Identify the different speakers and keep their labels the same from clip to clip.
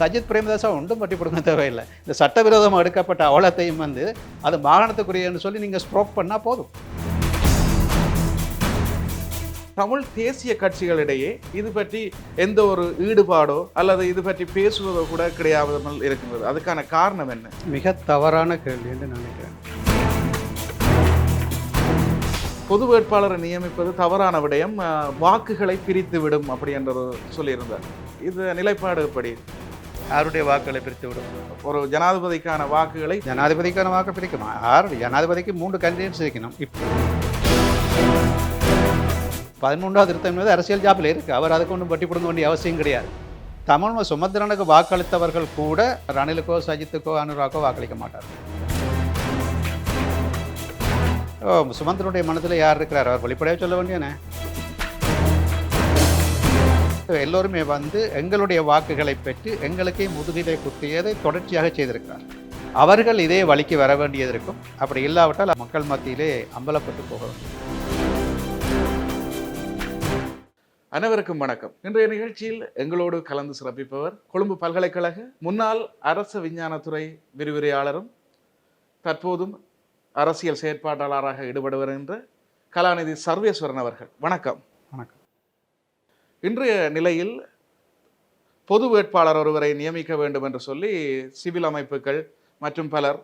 Speaker 1: சஜித் பிரேமதாசா ஒன்றும் பட்டி கொடுக்க தேவையில்லை. இந்த சட்டவிரோதமாக எடுக்கப்பட்ட அவலத்தையும் வந்து அது மாகாணத்துக்குரியன்னு சொல்லி நீங்கள் ஸ்ட்ரோக் பண்ணால் போதும்.
Speaker 2: தமிழ் தேசிய கட்சிகளிடையே இது பற்றி எந்த ஒரு ஈடுபாடோ அல்லது இது பற்றி பேசுவதோ கூட கிடையாமல் இருக்கின்றது அதுக்கான காரணம் என்ன?
Speaker 1: மிக தவறான கேள்வி என்று நினைக்கிறேன்.
Speaker 2: பொது வேட்பாளரை நியமிப்பது தவறான விடயம். வாக்குகளை பிரித்து விடும் அப்படி என்று சொல்லியிருந்தார். இது நிலைப்பாடு எப்படி?
Speaker 1: யாருடைய வாக்குகளை பிரித்து விடும்
Speaker 2: ஒரு ஜனாதிபதிக்கான வாக்குகளை
Speaker 1: ஜனாதிபதிக்கான வாக்கு பிரிக்கும் யார் ஜனாதிபதிக்கு மூன்று கேண்டிடேட்ஸ் இருக்கணும் இப்போ பதிமூன்றாவது திருத்தம் என்பது அரசியல் ஜாப்பில் இருக்குது அவர் அதுக்கு ஒன்றும் பட்டி கொடுக்க வேண்டிய அவசியம் கிடையாது தமிழ் சுமந்திரனுக்கு வாக்களித்தவர்கள் கூட ரணிலுக்கோ சஜித்துக்கோ அனுராக்கோ வாக்களிக்க மாட்டார் ஓ சுமந்திரனுடைய மனதில் யார் இருக்கிறார் அவர் வெளிப்படையாக சொல்ல வேண்டியனே எல்லோருமே வந்து எங்களுடைய வாக்குகளை பெற்று எங்களுக்கே முதுகிலை குத்தியதை தொடர்ச்சியாக செய்திருக்கிறார். அவர்கள் இதே வழிக்கு வர வேண்டியது இருக்கும். அப்படி இல்லாவிட்டால் மக்கள் மத்தியிலே அம்பலப்பட்டு போக
Speaker 2: அனைவருக்கும் வணக்கம். இன்றைய நிகழ்ச்சியில் எங்களோடு கலந்து சிறப்பிப்பவர் கொழும்பு பல்கலைக்கழக முன்னாள் அரசு விஞ்ஞானத்துறை விரிவுரையாளரும் தற்போதும் அரசியல் செயற்பாட்டாளராக ஈடுபடு வருகின்ற கலாநிதி சர்வேஸ்வரன் அவர்கள். வணக்கம்.
Speaker 1: வணக்கம்.
Speaker 2: இன்றைய நிலையில் பொது வேட்பாளர் ஒருவரை நியமிக்க வேண்டும் என்று சொல்லி சிவில் அமைப்புகள் மற்றும் பலர்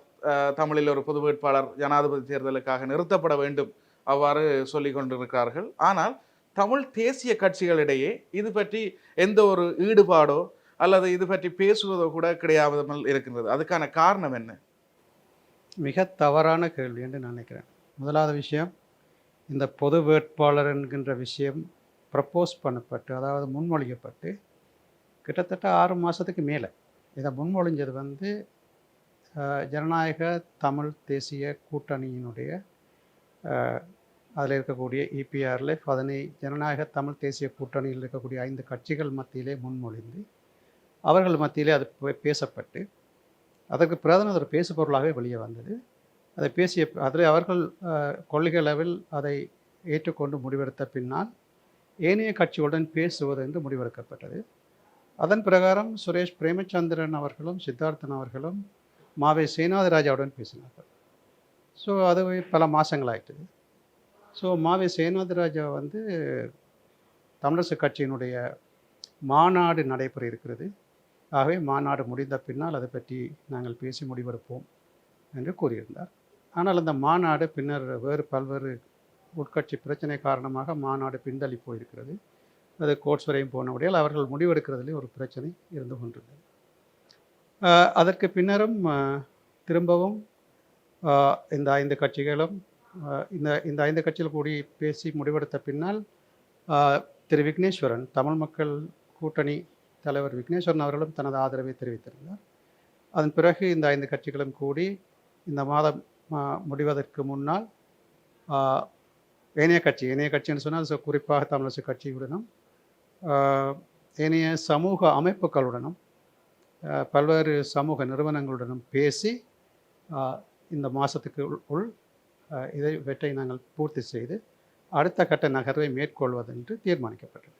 Speaker 2: தமிழில் ஒரு பொது வேட்பாளர் ஜனாதிபதி தேர்தலுக்காக நிறுத்தப்பட வேண்டும் அவ்வாறு சொல்லி கொண்டிருக்கிறார்கள். ஆனால் தமிழ் தேசிய கட்சிகளிடையே இது பற்றி எந்த ஒரு ஈடுபாடோ அல்லது இது பற்றி பேசுவதோ கூட கிடையாமல் இருக்கின்றது. அதுக்கான காரணம் என்ன?
Speaker 1: மிக தவறான கேள்வி என்று நினைக்கிறேன். முதலாவது விஷயம் இந்த பொது வேட்பாளர் என்கின்ற விஷயம் ப்ரப்போஸ் பண்ணப்பட்டு அதாவது முன்மொழியப்பட்டு கிட்டத்தட்ட ஆறு மாதத்துக்கு மேலே. இதை முன்மொழிஞ்சது வந்து ஜனநாயக தமிழ் தேசிய கூட்டணியினுடைய அதில் இருக்கக்கூடிய இபிஆரில் பதினை ஜனநாயக தமிழ் தேசிய கூட்டணியில் இருக்கக்கூடிய ஐந்து கட்சிகள் மத்தியிலே முன்மொழிந்து அவர்கள் மத்தியிலே அது பே- பேசப்பட்டு அதற்கு பிரதமர் ஒரு பேசு பொருளாகவே வெளியே வந்தது. அதை பேசிய அதில் அவர்கள் கொள்கை அளவில் அதை ஏற்றுக்கொண்டு முடிவெடுத்த பின்னால் ஏனைய கட்சிகளுடன் பேசுவது என்று முடிவெடுக்கப்பட்டது. அதன் பிரகாரம் சுரேஷ் பிரேமச்சந்திரன் அவர்களும் சித்தார்த்தன் அவர்களும் மாவை சேனாதிராஜாவுடன் பேசினார்கள். ஸோ அது பல மாதங்களாயிட்டது ஸோ மாவை சேனாதிராஜா வந்து தமிழரசு கட்சியினுடைய மாநாடு நடைபெற இருக்கிறது. ஆகவே மாநாடு முடிந்த பின்னால் அதை பற்றி நாங்கள் பேசி முடிவெடுப்போம் என்று கூறியிருந்தார். ஆனால் அந்த மாநாடு பின்னர் வேறு பல்வேறு உட்கட்சி பிரச்சனை காரணமாக மாநாடு பின்தள்ளி போயிருக்கிறது. அது கோர்ட்ஸ் வரையும் போனபடியால் அவர்கள் முடிவெடுக்கிறதுலே ஒரு பிரச்சனை இருந்து கொண்டிருந்தது. அதற்கு பின்னரும் திரும்பவும் இந்த ஐந்து கட்சிகளும் இந்த இந்த ஐந்து கட்சிகள் கூடி பேசி முடிவெடுத்த பின்னால் திரு விக்னேஸ்வரன் தமிழ் மக்கள் கூட்டணி தலைவர் விக்னேஸ்வரன் அவர்களும் தனது ஆதரவை தெரிவித்திருந்தார். அதன் பிறகு இந்த ஐந்து கட்சிகளும் கூடி இந்த மாதம் முடிவதற்கு முன்னால் ஏனைய கட்சி ஏனைய கட்சின்னு சொன்னால் குறிப்பாக தமிழரசு கட்சியுடனும் ஏனைய சமூக அமைப்புகளுடனும் பல்வேறு சமூக நிறுவனங்களுடனும் பேசி இந்த மாதத்துக்கு உள் இதை வெற்றை நாங்கள் பூர்த்தி செய்து அடுத்த கட்ட நகர்வை மேற்கொள்வதென்று தீர்மானிக்கப்பட்டது.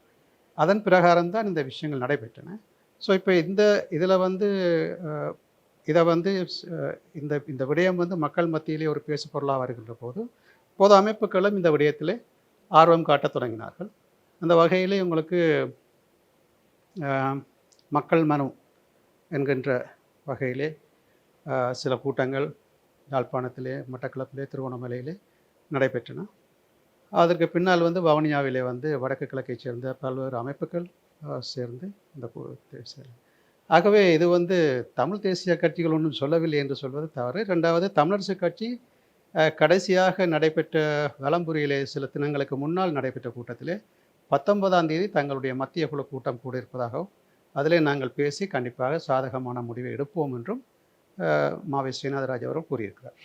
Speaker 1: அதன் பிரகாரம்தான் இந்த விஷயங்கள் நடைபெற்றன. ஸோ இப்போ இந்த இதில் வந்து இதை வந்து இந்த இந்த விடயம் வந்து மக்கள் மத்தியிலே ஒரு பேசு பொருளாக வருகின்ற போது பொது அமைப்புகளும் இந்த விடயத்திலே ஆர்வம் காட்டத் தொடங்கினார்கள். அந்த வகையில் உங்களுக்கு மக்கள் மனு என்கின்ற வகையிலே சில கூட்டங்கள் யாழ்ப்பாணத்திலே மட்டக்களப்பிலே திருவண்ணாமலையிலே நடைபெற்றன. அதற்கு பின்னால் வந்து வவுனியாவிலே வந்து வடக்கு கிழக்கைச் சேர்ந்த பல்வேறு அமைப்புகள் சேர்ந்து இந்த ஆகவே இது வந்து தமிழ் தேசிய கட்சிகள் ஒன்றும் சொல்லவில்லை என்று சொல்வது தவறு. ரெண்டாவது தமிழரசு கட்சி கடைசியாக நடைபெற்ற வலம்புரியிலே சில தினங்களுக்கு முன்னால் நடைபெற்ற கூட்டத்திலே பத்தொன்பதாம் தேதி தங்களுடைய மத்திய குழு கூட்டம் கூட இருப்பதாகவும் அதிலே நாங்கள் பேசி கண்டிப்பாக சாதகமான முடிவை எடுப்போம் என்றும் மாவே மாவை ஸ்ரீநாதராஜ் அவரும் கூறியிருக்கிறார்.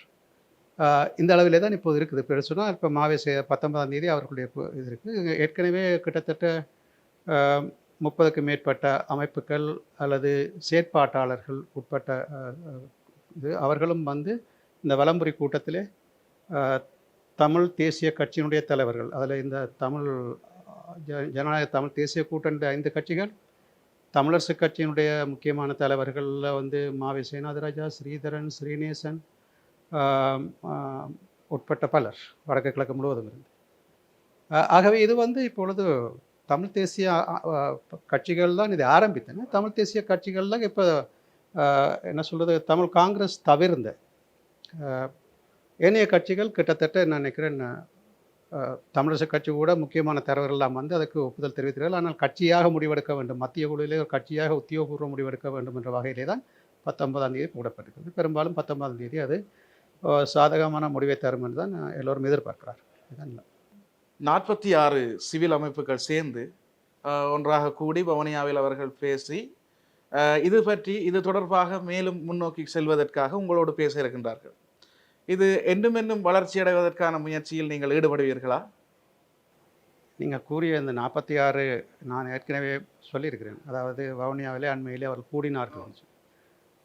Speaker 1: இந்த அளவிலே தான் இப்போது இருக்குது. இப்போ சொன்னால் இப்போ மாவேச பத்தொன்பதாம் தேதி அவர்களுடைய இது இருக்குது ஏற்கனவே கிட்டத்தட்ட முப்பதுக்கு மேற்பட்ட அமைப்புகள் அல்லது செயற்பாட்டாளர்கள் உட்பட்ட இது அவர்களும் வந்து இந்த வலம்புரி கூட்டத்தில் தமிழ் தேசிய கட்சியினுடைய தலைவர்கள் அதில் இந்த தமிழ் ஜ- ஜனநாயக தமிழ் தேசிய கூட்டணி ஐந்து கட்சிகள் தமிழரசு கட்சியினுடைய முக்கியமான தலைவர்களில் வந்து மாவி சேனாதிராஜா ஸ்ரீதரன் ஸ்ரீநேசன் உட்பட்ட பலர் வடக்கு கிழக்கு முழுவதும் இருந்து. ஆகவே இது வந்து இப்பொழுது தமிழ் தேசிய கட்சிகள் தான் இதை ஆரம்பித்தன. தமிழ் தேசிய கட்சிகள் தான் இப்போ என்ன சொல்கிறது தமிழ் காங்கிரஸ் தவிர்ந்த ஏனைய கட்சிகள் கிட்டத்தட்ட நான் நினைக்கிறேன் தமிழரசு கட்சி கூட முக்கியமான தலைவர்கள்லாம் வந்து அதுக்கு ஒப்புதல் தெரிவித்தார்கள் ஆனால் கட்சியாக முடிவெடுக்க வேண்டும் மத்திய குழுவிலே ஒரு கட்சியாக உத்தியோகபூர்வ முடிவெடுக்க வேண்டும் என்ற வகையிலே தான் பத்தொன்பதாம் தேதி போடப்பட்டிருக்கிறது. பெரும்பாலும் பத்தொன்பதாம் தேதி அது சாதகமான முடிவை தரும் என்று தான் எல்லோரும் எதிர்பார்க்கிறார்
Speaker 2: நாற்பத்தி ஆறு சிவில் அமைப்புகள் சேர்ந்து ஒன்றாக கூடி பவனியாவில் அவர்கள் பேசி இது பற்றி இது தொடர்பாக மேலும் முன்னோக்கி செல்வதற்காக உங்களோடு பேச இருக்கின்றார்கள். இது என்னும் என்றும் வளர்ச்சி அடைவதற்கான முயற்சியில் நீங்கள் ஈடுபடுவீர்களா?
Speaker 1: நீங்கள் கூறிய இந்த நாற்பத்தி ஆறு நான் ஏற்கனவே சொல்லியிருக்கிறேன். அதாவது வவுனியாவிலே அண்மையிலே அவர்கள் கூடினார்கள். என்று.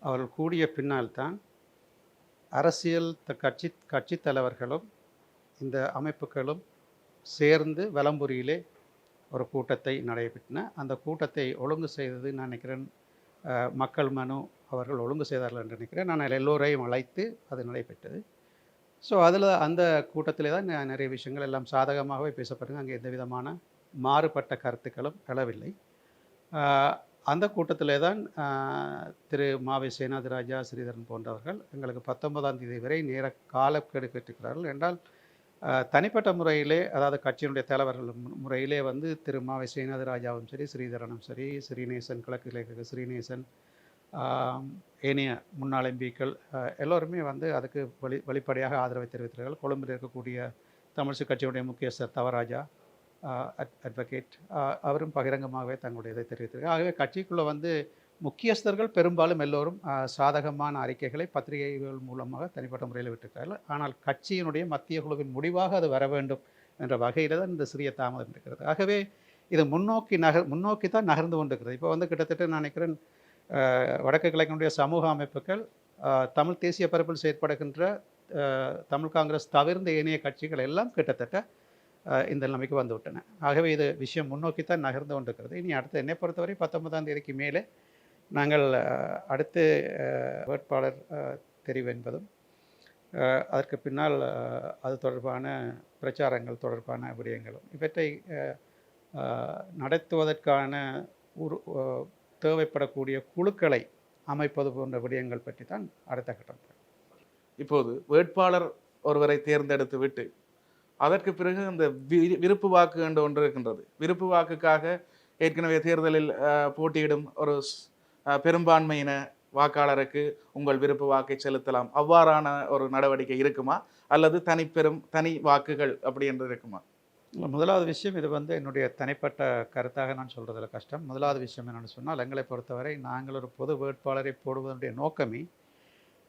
Speaker 1: அவர்கள் கூடிய பின்னால் தான் அரசியல் கட்சி கட்சி கட்சித் தலைவர்களும் இந்த அமைப்புகளும் சேர்ந்து வலம்புரியிலே ஒரு கூட்டத்தை நடைபெற்றன. அந்த கூட்டத்தை ஒழுங்கு செய்தது நான் நினைக்கிறேன் மக்கள் மனு அவர்கள் ஒழுங்கு செய்தார்கள் என்று நினைக்கிறேன். நான் எல்லோரையும் அழைத்து அது நடைபெற்றது. ஸோ அதில் அந்த கூட்டத்திலே தான் நிறைய விஷயங்கள் எல்லாம் சாதகமாகவே பேசப்படுங்க அங்கே எந்த விதமான மாறுபட்ட கருத்துக்களும் எழவில்லை. அந்த கூட்டத்திலே தான் திரு மாவை சேனாதிராஜா ஸ்ரீதரன் போன்றவர்கள் எங்களுக்கு பத்தொன்பதாம் தேதி வரை நேர காலக்கெடு பெற்றிருக்கிறார்கள் என்றால் தனிப்பட்ட முறையிலே அதாவது கட்சியினுடைய தலைவர்கள் முறையிலே வந்து திரு மாவை சேனாதிராஜாவும் சரி ஸ்ரீதரனும் சரி ஸ்ரீநேசன் கிழக்கு இலக்கிய ஸ்ரீநேசன் ஏனைய முன்னாள் எம்பிக்கள் எல்லோருமே வந்து அதுக்கு வழி வெளிப்படையாக ஆதரவை தெரிவித்தார்கள். கொழும்பில் இருக்கக்கூடிய தமிழ்ச்சி கட்சியுடைய முக்கியஸ்தர் தவராஜா அட்வொகேட் அவரும் பகிரங்கமாகவே தங்களுடைய இதை தெரிவித்திருக்கார் ஆகவே கட்சிக்குள்ளே வந்து முக்கியஸ்தர்கள் பெரும்பாலும் எல்லோரும் சாதகமான அறிக்கைகளை பத்திரிகைகள் மூலமாக தனிப்பட்ட முறையில் விட்டிருக்கிறார்கள். ஆனால் கட்சியினுடைய மத்திய குழுவின் முடிவாக அது வர வேண்டும் என்ற வகையில் தான் இந்த சிறிய தாமதம் இருக்கிறது. ஆகவே இது முன்னோக்கி நகர் முன்னோக்கி தான் நகர்ந்து கொண்டிருக்கிறது. இப்போ வந்து கிட்டத்தட்ட நான் நினைக்கிறேன் வடக்கு கிழக்கினுடைய சமூக அமைப்புகள் தமிழ் தேசிய பரப்பில் செயற்படுகின்ற தமிழ் காங்கிரஸ் தவிர்ந்த ஏனைய கட்சிகள் எல்லாம் கிட்டத்தட்ட இந்த நிலைமைக்கு வந்துவிட்டன ஆகவே இது விஷயம் முன்னோக்கி தான் நகர்ந்து கொண்டிருக்கிறது. இனி அடுத்து என்னை பொறுத்தவரை பத்தொன்பதாம் தேதிக்கு மேலே நாங்கள் அடுத்து வேட்பாளர் தெரிவு என்பதும் அதற்கு பின்னால் அது தொடர்பான பிரச்சாரங்கள் தொடர்பான விடயங்களும். இவற்றை நடத்துவதற்கான உரு தேவைப்படக்கூடிய குழுக்களை அமைப்பது போன்ற விடயங்கள் பற்றி தான் அடுத்த கட்டம்
Speaker 2: இப்போது வேட்பாளர் ஒருவரை தேர்ந்தெடுத்து விட்டு அதற்கு பிறகு அந்த வி- விருப்பு வாக்கு என்று ஒன்று இருக்கின்றது. விருப்பு வாக்குக்காக ஏற்கனவே தேர்தலில் போட்டியிடும் ஒரு ஸ்- பெரும்பான்மையின வாக்காளருக்கு உங்கள் விருப்பு வாக்கை செலுத்தலாம். அவ்வாறான ஒரு நடவடிக்கை இருக்குமா? அல்லது தனிப்பெரும் தனி வாக்குகள் அப்படி என்று இருக்குமா?
Speaker 1: இல்லை முதலாவது விஷயம் இது வந்து என்னுடைய தனிப்பட்ட கருத்தாக நான் சொல்கிறதுல கஷ்டம். முதலாவது விஷயம் என்னென்னு சொன்னால் எங்களை பொறுத்தவரை நாங்கள் ஒரு பொது வேட்பாளரை போடுவதனுடைய நோக்கமே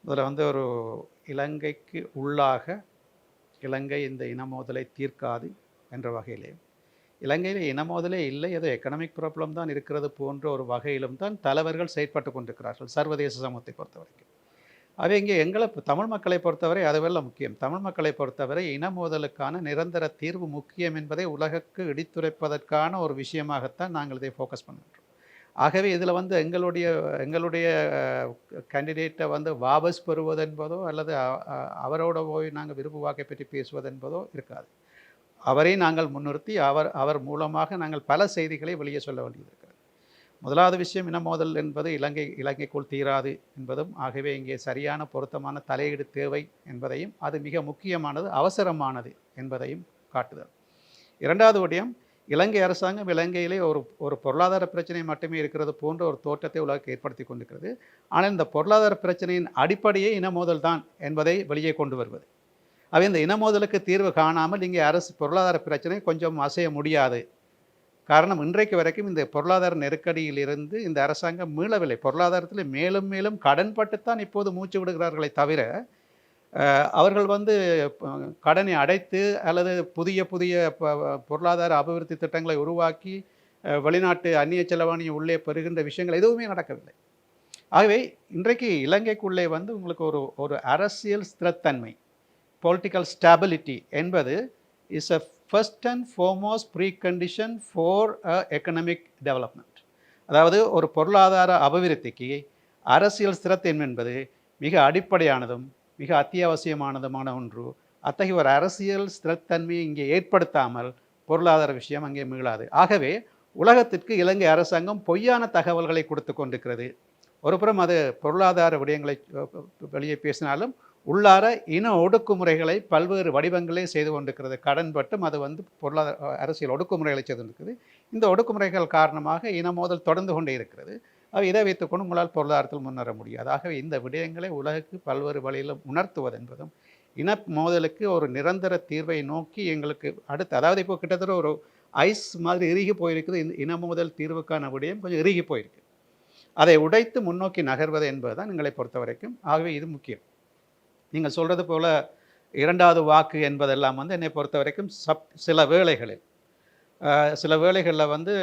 Speaker 1: முதல்ல வந்து ஒரு இலங்கைக்கு உள்ளாக இலங்கை இந்த இனமோதலை தீர்க்காது என்ற வகையிலே. இலங்கையில் இனமோதலே இல்லை ஏதோ எக்கனாமிக் ப்ராப்ளம் தான் இருக்கிறது போன்ற ஒரு வகையிலும் தான் தலைவர்கள் செயற்பட்டு கொண்டிருக்கிறார்கள் சர்வதேச சமூகத்தை பொறுத்த வரைக்கும் அவை இங்கே எங்களை தமிழ் மக்களை பொறுத்தவரை அதுவெல்லாம் முக்கியம். தமிழ் மக்களை பொறுத்தவரை இன மோதலுக்கான நிரந்தர தீர்வு முக்கியம் என்பதை உலகுக்கு இடித்துரைப்பதற்கான ஒரு விஷயமாகத்தான் நாங்கள் இதை ஃபோக்கஸ் பண்ணுறோம் ஆகவே இதில் வந்து எங்களுடைய எங்களுடைய கேண்டிடேட்டை வந்து வாபஸ் பெறுவதென்பதோ அல்லது அவரோட போய் நாங்கள் விருப்பு வாக்கை பற்றி பேசுவதென்பதோ இருக்காது. அவரை நாங்கள் முன்னிறுத்தி அவர் அவர் மூலமாக நாங்கள் பல செய்திகளை வெளியே சொல்ல வேண்டியது இருக்கிறது முதலாவது விஷயம் இன மோதல் என்பது இலங்கை இலங்கைக்குள் தீராது என்பதும் ஆகவே இங்கே சரியான பொருத்தமான தலையீடு தேவை என்பதையும் அது மிக முக்கியமானது அவசரமானது என்பதையும் காட்டுதல் இரண்டாவது விடயம் இலங்கை அரசாங்கம் இலங்கையிலே ஒரு ஒரு பொருளாதார பிரச்சனை மட்டுமே இருக்கிறது போன்ற ஒரு தோற்றத்தை உலகுக்கு ஏற்படுத்தி கொண்டிருக்கிறது. ஆனால் இந்த பொருளாதார பிரச்சனையின் அடிப்படையே இனமோதல் தான் என்பதை வெளியே கொண்டு வருவது. அவை இந்த இனமோதலுக்கு தீர்வு காணாமல் இங்கே அரசு பொருளாதார பிரச்சனை கொஞ்சம் அசைய முடியாது காரணம் இன்றைக்கு வரைக்கும் இந்த பொருளாதார நெருக்கடியிலிருந்து இந்த அரசாங்கம் மீளவில்லை. பொருளாதாரத்தில் மேலும் மேலும் கடன்பட்டுத்தான் இப்போது மூச்சு விடுகிறார்களே தவிர அவர்கள் வந்து கடனை அடைத்து அல்லது புதிய புதிய ப- பொருளாதார அபிவிருத்தி திட்டங்களை உருவாக்கி வெளிநாட்டு அந்நிய செலவாணியை உள்ளே பெறுகின்ற விஷயங்கள் எதுவுமே நடக்கவில்லை. ஆகவே இன்றைக்கு இலங்கைக்குள்ளே வந்து உங்களுக்கு ஒரு ஒரு அரசியல் ஸ்திரத்தன்மை பொலிட்டிக்கல் ஸ்டாபிலிட்டி என்பது is a first and foremost precondition for a economic development அதாவது ஒரு பொருளாதார அபிவிருத்திக்கு அரசியல் ஸ்திரத்தன்மை என்பது மிக அடிப்படையானதும் மிக அத்தியாவசியமானதுமான ஒன்று. அத்தகைய ஒரு அரசியல் ஸ்திரத்தன்மையை இங்கே ஏற்படுத்தாமல் பொருளாதார விஷயம் அங்கே மீளாது. ஆகவே உலகத்திற்கு இலங்கை அரசாங்கம் பொய்யான தகவல்களை கொடுத்து கொண்டிருக்கிறது. ஒருபுறம் அது பொருளாதார விடயங்களை வெளியே பேசினாலும் உள்ளார இன ஒடுக்குமுறைகளை பல்வேறு வடிவங்களே செய்து கொண்டிருக்கிறது. கடன்பட்டும் அது வந்து பொருளாதார அரசியல் ஒடுக்குமுறைகளை செய்து கொண்டிருக்கிறது இந்த ஒடுக்குமுறைகள் காரணமாக இன மோதல் தொடர்ந்து கொண்டே இருக்கிறது. அவை இதை வைத்துக்கொண்டு உங்களால் பொருளாதாரத்தில் முன்னேற முடியாது. ஆகவே இந்த விடயங்களை உலகுக்கு பல்வேறு வழியில் உணர்த்துவது என்பதும் இன மோதலுக்கு ஒரு நிரந்தர தீர்வை நோக்கி எங்களுக்கு அடுத்து அதாவது இப்போ கிட்டத்தட்ட ஒரு ஐஸ் மாதிரி இறுகி போயிருக்குது. இந்த இன மோதல் தீர்வுக்கான விடயம் கொஞ்சம் இறுகி போயிருக்கு. அதை உடைத்து முன்னோக்கி நகர்வது என்பதுதான் எங்களை பொறுத்த வரைக்கும் ஆகவே இது முக்கியம். நீங்கள் சொல்கிறது போல இரண்டாவது வாக்கு என்பதெல்லாம் வந்து என்னை பொறுத்த வரைக்கும் சப் சில வேளைகளில். சில வேளைகளில் வந்து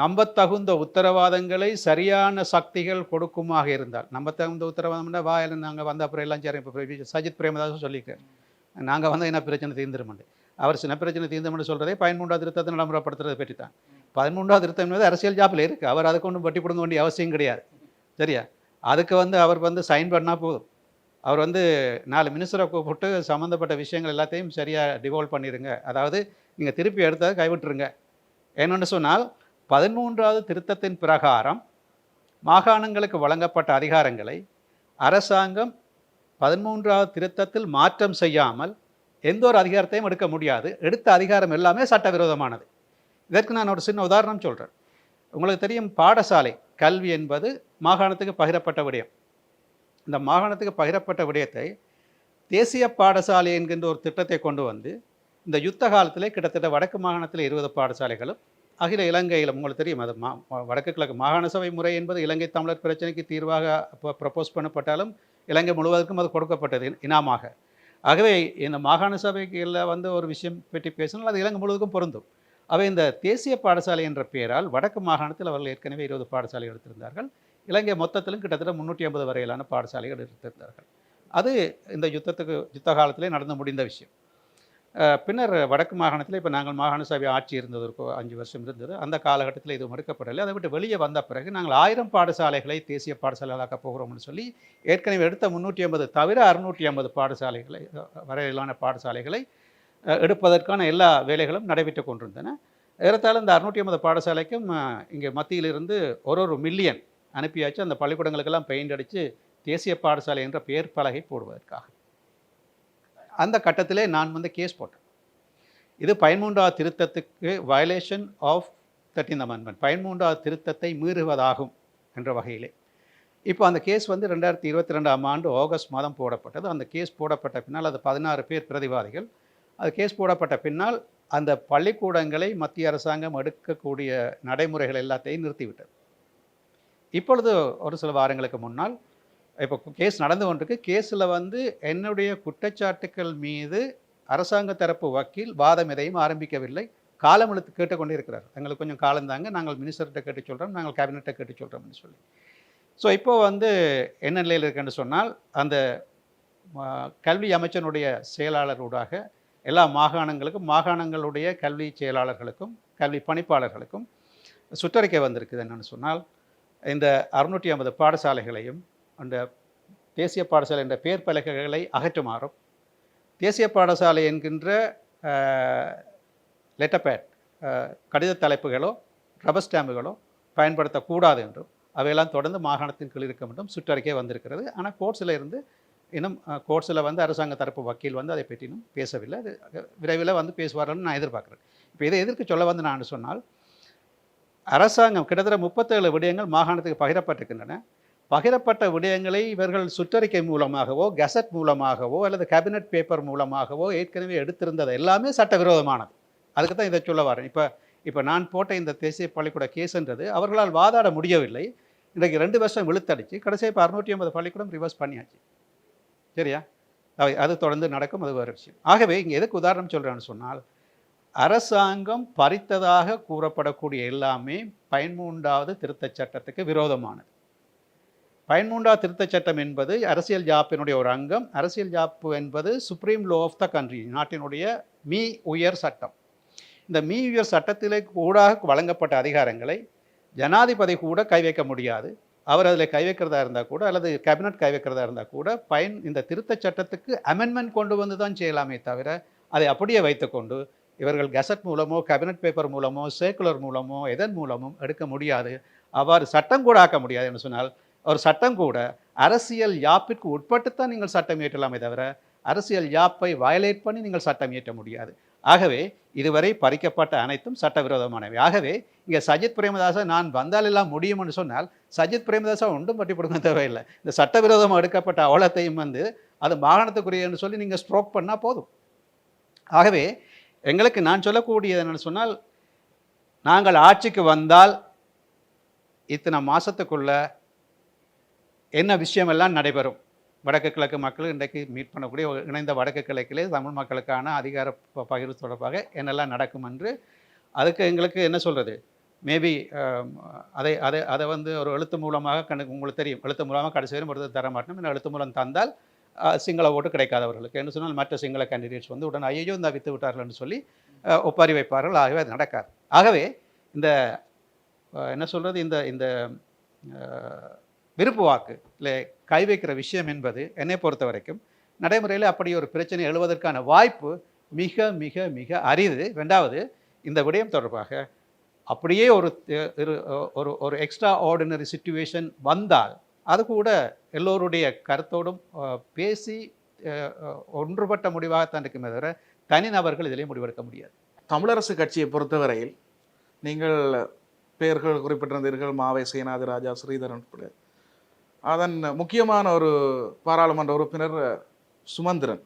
Speaker 1: நம்பத்தகுந்த உத்தரவாதங்களை சரியான சக்திகள் கொடுக்குமாக இருந்தால் நம்பத்தகுந்த உத்தரவாதம்னா வாயில் நாங்கள் வந்த அப்புறம் எல்லாம் சரி இப்போ சஜித் பிரேமதாஸ் சொல்லியிருக்கேன் நாங்கள் வந்து என்ன பிரச்சனை தீர்ந்துருமெண்டு அவர் சின்ன பிரச்சனை தீர்ந்தோம்னு சொல்கிறதே பதிமூன்றாவது திருத்தத்தை நடைமுறைப்படுத்துறதை பற்றி தான் பதிமூன்றாவது திருத்தம் என்பது அரசியல் ஜாப்பில் இருக்குது அவர் அதுக்கு ஒன்றும் வட்டி கொடுக்க வேண்டிய அவசியம் கிடையாது. சரியா? அதுக்கு வந்து அவர் வந்து சைன் பண்ணால் போதும். அவர் வந்து நாலு மினிஸ்டரை கூப்பிட்டு சம்மந்தப்பட்ட விஷயங்கள் எல்லாத்தையும் சரியாக டிவால்வ் பண்ணிடுங்க அதாவது நீங்கள் திருப்பி எடுத்ததை கைவிட்டுருங்க. என்னென்னு சொன்னால் பதிமூன்றாவது திருத்தத்தின் பிரகாரம் மாகாணங்களுக்கு வழங்கப்பட்ட அதிகாரங்களை அரசாங்கம் பதிமூன்றாவது திருத்தத்தில் மாற்றம் செய்யாமல் எந்த ஒரு அதிகாரத்தையும் எடுக்க முடியாது. எடுத்த அதிகாரம் எல்லாமே சட்டவிரோதமானது. இதற்கு நான் ஒரு சின்ன உதாரணம் சொல்கிறேன் உங்களுக்கு தெரியும் பாடசாலை கல்வி என்பது மாகாணத்துக்கு பகிரப்பட்ட விடயம். இந்த மாகாணத்துக்கு பகிரப்பட்ட விடயத்தை தேசிய பாடசாலை என்கின்ற ஒரு திட்டத்தை கொண்டு வந்து இந்த யுத்த காலத்தில் கிட்டத்தட்ட வடக்கு மாகாணத்தில் இருபது பாடசாலைகளும் அகில இலங்கையில் உங்களுக்கு தெரியும் அது மா வடக்கு கிழக்கு மாகாண சபை முறை என்பது இலங்கை தமிழர் பிரச்சனைக்கு தீர்வாக ப்ரப்போஸ் பண்ணப்பட்டாலும் இலங்கை முழுவதற்கும் அது கொடுக்கப்பட்டது இனமாக இனாமாக. ஆகவே இந்த மாகாண சபைகளில் வந்து ஒரு விஷயம் பற்றி பேசினால் அது இலங்கை முழுவதுக்கும் பொருந்தும். அவை இந்த தேசிய பாடசாலை என்ற பெயரால் வடக்கு மாகாணத்தில் அவர்கள் ஏற்கனவே இருபது பாடசாலை எடுத்திருந்தார்கள். இலங்கை மொத்தத்திலும் கிட்டத்தட்ட முந்நூற்றி ஐம்பது வரையிலான பாடசாலைகள் எடுத்திருந்தார்கள் அது இந்த யுத்தத்துக்கு யுத்த காலத்திலே நடந்து முடிந்த விஷயம். பின்னர் வடக்கு மாகாணத்தில் இப்போ நாங்கள் மாகாண சபை ஆட்சி இருந்தது ஒரு அஞ்சு வருஷம் இருந்தது. அந்த காலகட்டத்தில் இது மறுக்கப்படலை அதை விட்டு வெளியே வந்த பிறகு நாங்கள் ஆயிரம் பாடசாலைகளை தேசிய பாடசாலைகளாக்க போகிறோம்னு சொல்லி ஏற்கனவே எடுத்த முந்நூற்றி ஐம்பது தவிர அறுநூற்றி ஐம்பது பாடசாலைகளை வரையிலான பாடசாலைகளை எடுப்பதற்கான எல்லா வேலைகளும் நடைபெற்று கொண்டிருந்தன. ஏறத்தாழ இந்த அறுநூற்றி ஐம்பது பாடசாலைக்கும் இங்கே மத்தியிலிருந்து ஒரு ஒரு மில்லியன் அனுப்பியாச்சு. அந்த பள்ளிக்கூடங்களுக்கெல்லாம் பெயிண்ட் அடித்து தேசிய பாடசாலை என்ற பெயர் பலகை போடுவதற்காக. அந்த கட்டத்திலே நான் வந்து கேஸ் போட்டேன். இது பதிமூன்றாவது திருத்தத்துக்கு வயலேஷன் ஆஃப் தேர்ட்டீன் அமெண்ட்மெண்ட் பதிமூன்றாவது திருத்தத்தை மீறுவதாகும் என்ற வகையிலே. இப்போ அந்த கேஸ் வந்து ரெண்டாயிரத்தி இருபத்தி ரெண்டாம் ஆண்டு ஆகஸ்ட் மாதம் போடப்பட்டது. அந்த கேஸ் போடப்பட்ட பின்னால் அது பதினாறு பேர் பிரதிவாதிகள். அது கேஸ் போடப்பட்ட பின்னால் அந்த பள்ளிக்கூடங்களை மத்திய அரசாங்கம் எடுக்கக்கூடிய நடைமுறைகள் எல்லாத்தையும் நிறுத்திவிட்டது. இப்பொழுது ஒரு சில வாரங்களுக்கு முன்னால் இப்போ கேஸ் நடந்து கொண்டிருக்கு. கேஸில் வந்து என்னுடைய குற்றச்சாட்டுக்கள் மீது அரசாங்க தரப்பு வக்கீல் வாதம் எதையும் ஆரம்பிக்கவில்லை. காலம் இழுத்து கேட்டுக்கொண்டே இருக்கிறார் எங்களுக்கு கொஞ்சம் காலம் தாங்க. நாங்கள் மினிஸ்டர்கிட்ட கேட்டு சொல்கிறோம் நாங்கள் கேபினெட்டை கேட்டு சொல்கிறோம்னு சொல்லி. ஸோ இப்போது வந்து என்ன நிலையில் இருக்குன்னு சொன்னால் அந்த கல்வி அமைச்சனுடைய செயலாளரூடாக எல்லா மாகாணங்களுக்கும் மாகாணங்களுடைய கல்வி செயலாளர்களுக்கும் கல்வி பணிப்பாளர்களுக்கும் சுற்றறிக்கை வந்திருக்குது என்னென்னு சொன்னால் இந்த அறுநூற்றி ஐம்பது பாடசாலைகளையும் அந்த தேசிய பாடசாலை என்ற பெயர் பலகைகளை அகற்றுமாறும் தேசிய பாடசாலை என்கின்ற லெட்டர் பேட் கடித தலைப்புகளோ ரப்பர் ஸ்டாம்புகளோ பயன்படுத்தக்கூடாது என்றும் அவையெல்லாம் தொடர்ந்து மாகாணத்தின் கீழ் இருக்க வேண்டும் சுற்றறிக்கை வந்திருக்கிறது. ஆனால் கோர்ட்ஸில் இருந்து இன்னும் கோர்ட்ஸில் வந்து அரசாங்க தரப்பு வக்கீல் வந்து அதை பற்றினும் பேசவில்லை. அது விரைவில் வந்து பேசுவார்கள்னு நான் எதிர்பார்க்குறேன். இப்போ இதை எதிர்க்க சொல்ல வந்து நான் சொன்னால் அரசாங்கம் கிட்டத்தட்ட முப்பத்தேழு விடயங்கள் மாகாணத்துக்கு பகிரப்பட்டிருக்கின்றன. பகிரப்பட்ட விடயங்களை இவர்கள் சுற்றறிக்கை மூலமாகவோ கெசட் மூலமாகவோ அல்லது கேபினட் பேப்பர் மூலமாகவோ ஏற்கனவே எடுத்திருந்தது எல்லாமே சட்டவிரோதமானது. அதுக்கு தான் இதை சொல்ல வரேன். இப்போ இப்போ நான் போட்ட இந்த தேசிய பள்ளிக்கூட கேஸ்ன்றது அவர்களால் வாதாட முடியவில்லை. இன்றைக்கு ரெண்டு வருஷம் இழுத்தடிச்சு கடைசியாக இப்போ அறுநூற்றி ஐம்பது பள்ளிக்கூடம் ரிவர்ஸ் பண்ணியாச்சு. சரியா? அது- அது தொடர்ந்து நடக்கும் அது வேறு விஷயம். ஆகவே இங்கே எதுக்கு உதாரணம் சொல்கிறேன்னு சொன்னால் அரசாங்கம் பறித்ததாக கூறப்படக்கூடிய எல்லாமே பதிமூன்றாவது திருத்தச் சட்டத்துக்கு விரோதமானது. பதிமூன்றாவது திருத்தச் சட்டம் என்பது அரசியல் ஜாப்பினுடைய ஒரு அங்கம். அரசியல் ஜாப்பு என்பது supreme law of the country நாட்டினுடைய மீ உயர் சட்டம். இந்த மீ உயர் சட்டத்திலே கூடாக வழங்கப்பட்ட அதிகாரங்களை ஜனாதிபதி கூட கை வைக்க முடியாது. அவர் அதில் கை வைக்கிறதா இருந்தால் கூட அல்லது கேபினட் கை வைக்கிறதா இருந்தால் கூட பயன் இந்த திருத்தச் சட்டத்துக்கு அமெண்ட்மெண்ட் கொண்டு வந்து தான் செய்யலாமே தவிர அதை அப்படியே வைத்துக்கொண்டு இவர்கள் கெசட் மூலமோ கேபினட் பேப்பர் மூலமோ சர்க்குலர் மூலமோ எதன் மூலமும் எடுக்க முடியாது. அவ்வாறு சட்டம் கூட ஆக்க முடியாது என்று சொன்னால் ஒரு சட்டம் கூட அரசியல் யாப்பிற்கு உட்பட்டுத்தான் நீங்கள் சட்டம் இயற்றலாமே தவிர அரசியல் யாப்பை வயலேட் பண்ணி நீங்கள் சட்டம் இயற்ற முடியாது. ஆகவே இதுவரை பறிக்கப்பட்ட அனைத்தும் சட்டவிரோதமானவை. ஆகவே இங்கே சஜித் பிரேமதாசா நான் வந்தால் எல்லாம் முடியும்னு சொன்னால் சஜித் பிரேமதாசா ஒன்றும் பட்டி கொடுக்க தேவையில்லை. இந்த சட்டவிரோதமாக எடுக்கப்பட்ட அவலத்தையும் வந்து அது மாகாணத்துக்குரியன்னு சொல்லி நீங்கள் ஸ்ட்ரோக் பண்ணால் போதும். ஆகவே எங்களுக்கு நான் சொல்லக்கூடியது என்னன்னு சொன்னால் நாங்கள் ஆட்சிக்கு வந்தால் இத்தனை மாதத்துக்குள்ள என்ன விஷயமெல்லாம் நடைபெறும்? வடக்கு கிழக்கு மக்கள் இன்றைக்கு மீட் பண்ணக்கூடிய இணைந்த வடக்கு கிழக்கிலே தமிழ் மக்களுக்கான அதிகார பகிர்வு தொடர்பாக என்னெல்லாம் நடக்கும் என்று அதுக்கு எங்களுக்கு என்ன சொல்கிறது மேபி அதை அதை அதை வந்து ஒரு எழுத்து மூலமாக கணக்கு உங்களுக்கு தெரியும். எழுத்து மூலமாக கடைசி வரையும் ஒருத்தர் தர மாட்டோம். எழுத்து மூலம் தந்தால் சிங்கள ஓட்டு கிடைக்காதவர்களுக்கு. என்ன சொன்னால் மற்ற சிங்கள கேண்டிடேட்ஸ் வந்து உடனே ஐயோ இந்த வித்து விட்டார்கள்னு சொல்லி ஒப்பாரி வைப்பார்கள் ஆகவே அது நடக்காது. ஆகவே இந்த என்ன சொல்கிறது இந்த இந்த விருப்பு வாக்கு இல்லை கை வைக்கிற விஷயம் என்பது என்னை பொறுத்த வரைக்கும் நடைமுறையில் அப்படி ஒரு பிரச்சனை எழுவதற்கான வாய்ப்பு மிக மிக மிக அரிது. ரெண்டாவது இந்த விடயம் தொடர்பாக அப்படியே ஒரு ஒரு ஒரு எக்ஸ்ட்ரா ஆர்டினரி சுச்சுவேஷன் வந்தால் அது கூட எல்லோருடைய கருத்தோடும் பேசி ஒன்றுபட்ட முடிவாகத்தான் இருக்குமே தவிர தனிநபர்கள் இதிலே முடிவெடுக்க முடியாது.
Speaker 2: தமிழரசு கட்சியை பொறுத்தவரையில் நீங்கள் பெயர்கள் குறிப்பிட்டிருந்தீர்கள் மாவை சேனாதி ராஜா ஸ்ரீதரன் உட்பட. அதன் முக்கியமான ஒரு பாராளுமன்ற உறுப்பினர் சுமந்திரன்.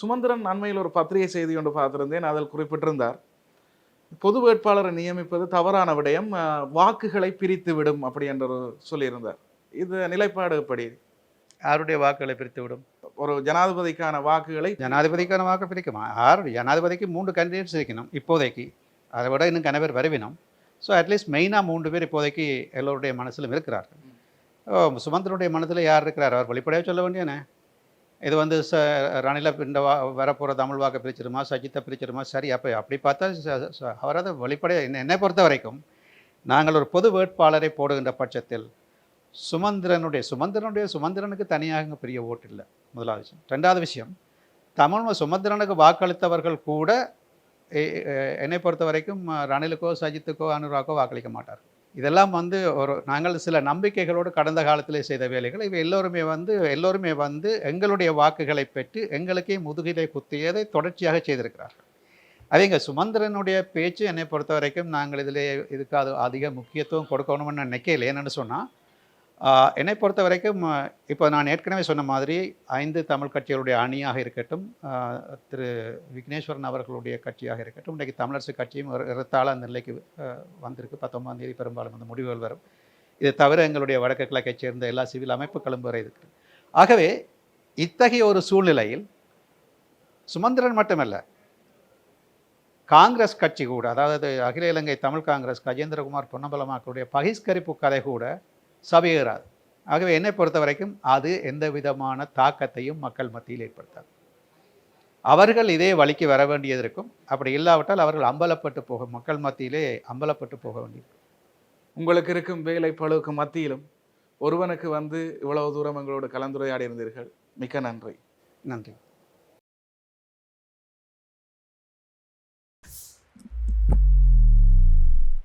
Speaker 2: சுமந்திரன் அண்மையில் ஒரு பத்திரிகை செய்தி ஒன்று பார்த்திருந்தேன் அதில் குறிப்பிட்டிருந்தார் பொது வேட்பாளரை நியமிப்பது தவறான விடயம் வாக்குகளை பிரித்து விடும் அப்படி என்று சொல்லியிருந்தார். இது நிலைப்பாடு எப்படி?
Speaker 1: யாருடைய வாக்குகளை பிரித்து விடும்
Speaker 2: ஒரு ஜனாதிபதிக்கான வாக்குகளை
Speaker 1: ஜனாதிபதிக்கான வாக்கு பிரிக்குமா. யார் ஜனாதிபதிக்கு மூன்று கேண்டிடேட்ஸ் இருக்கணும் இப்போதைக்கு. அதை விட இன்னும் கன பேர் வருவினம் ஸோ அட்லீஸ்ட் மெயினாக மூன்று பேர் இப்போதைக்கு எல்லோருடைய மனசிலும் இருக்கிறார்கள். ஓ சுமந்திரனுடைய மனதில் யார் இருக்கிறார்? அவர் வெளிப்படையாக சொல்ல வேண்டியனே இது வந்து ச ரணில இந்த வா வரப்போகிற தமிழ் வாக்கை பிரிச்சிருமா சஜித்தை பிரிச்சிருமா சரி அப்போ அப்படி பார்த்தா ச- ச- அவர் அதை வெளிப்படையாக என்ன என்னை பொறுத்த வரைக்கும் நாங்கள் ஒரு பொது வேட்பாளரை போடுகின்ற பட்சத்தில் சுமந்திரனுடைய சுமந்திரனுடைய சுமந்திரனுக்கு தனியாக இங்க பெரிய ஓட்டு இல்லை. முதலாவது விஷயம். ரெண்டாவது விஷயம் தமிழ் சுமந்திரனுக்கு வாக்களித்தவர்கள் கூட என்னை பொறுத்த வரைக்கும் ரணிலுக்கோ சஜித்துக்கோ அனுராக்கோ வாக்களிக்க மாட்டார் இதெல்லாம் வந்து ஒரு நாங்கள் சில நம்பிக்கைகளோடு கடந்த காலத்திலே செய்த வேலைகள். இவை எல்லோருமே வந்து எல்லோருமே வந்து எங்களுடைய வாக்குகளை பெற்று எங்களுக்கே முதுகிலே குத்தியதை தொடர்ச்சியாக செய்திருக்கிறார்கள். அதேங்க சுமந்திரனுடைய பேச்சு என்னை பொறுத்த வரைக்கும் நாங்கள் இதிலே இதுக்கு அது அதிக முக்கியத்துவம் கொடுக்கணும்னு நினைக்கல என்னென்னு சொன்னால் என்னை பொறுத்த வரைக்கும் இப்போ நான் ஏற்கனவே சொன்ன மாதிரி ஐந்து தமிழ் கட்சிகளுடைய அணியாக இருக்கட்டும் திரு விக்னேஸ்வரன் அவர்களுடைய கட்சியாக இருக்கட்டும் இன்றைக்கு தமிழரசு கட்சியும் ஒரு அந்த நிலைக்கு வந்திருக்கு. பத்தொன்பதாம் தேதி பெரும்பாலும் அந்த முடிவுகள் வரும். இது தவிர எங்களுடைய வடக்கு கிழக்கைச் சேர்ந்த எல்லா சிவில் அமைப்புகளும் வரை இருக்கு ஆகவே இத்தகைய ஒரு சூழ்நிலையில் சுமந்திரன் மட்டுமல்ல காங்கிரஸ் கட்சி கூட அதாவது அகில இலங்கை தமிழ் காங்கிரஸ் கஜேந்திரகுமார் பொன்னம்பலமாக்களுடைய பகிஷ்கரிப்பு கதை கூட சபையேறாது. ஆகவே என்னை பொறுத்த வரைக்கும் அது எந்த விதமான தாக்கத்தையும் மக்கள் மத்தியில் ஏற்படுத்தாது. அவர்கள் இதே வழிக்கு வர வேண்டியது இருக்கும். அப்படி இல்லாவிட்டால் அவர்கள் அம்பலப்பட்டு போக மக்கள் மத்தியிலே அம்பலப்பட்டு போக வேண்டியது
Speaker 2: உங்களுக்கு இருக்கும் வேலை பழுவுக்கு மத்தியிலும் ஒருவனுக்கு வந்து இவ்வளவு தூரம் எங்களோடு கலந்துரையாடி இருந்தீர்கள் மிக்க நன்றி.
Speaker 1: நன்றி.